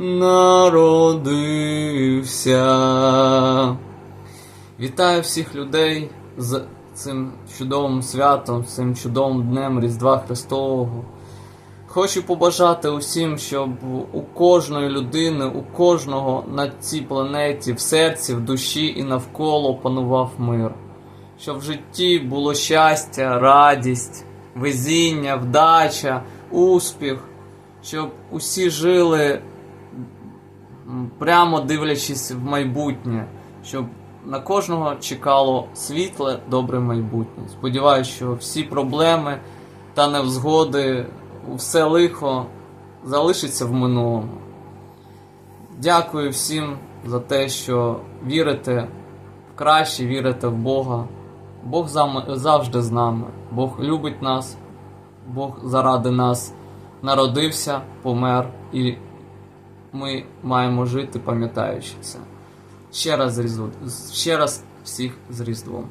народився. Вітаю всіх людей з цим чудовим святом, цим чудовим днем Різдва Христового. Хочу побажати усім, щоб у кожної людини, у кожного на цій планеті, в серці, в душі і навколо панував мир. Щоб в житті було щастя, радість, везіння, вдача, успіх, щоб усі жили прямо дивлячись в майбутнє, щоб на кожного чекало світле, добре майбутнє. Сподіваюся, що всі проблеми та невзгоди, все лихо залишиться в минулому. Дякую всім за те, що вірите в краще, вірите в Бога. Бог завжди з нами. Бог любить нас, Бог заради нас народився, помер, і ми маємо жити, пам'ятаючи це. Ще раз з ще раз всіх з Різдвом.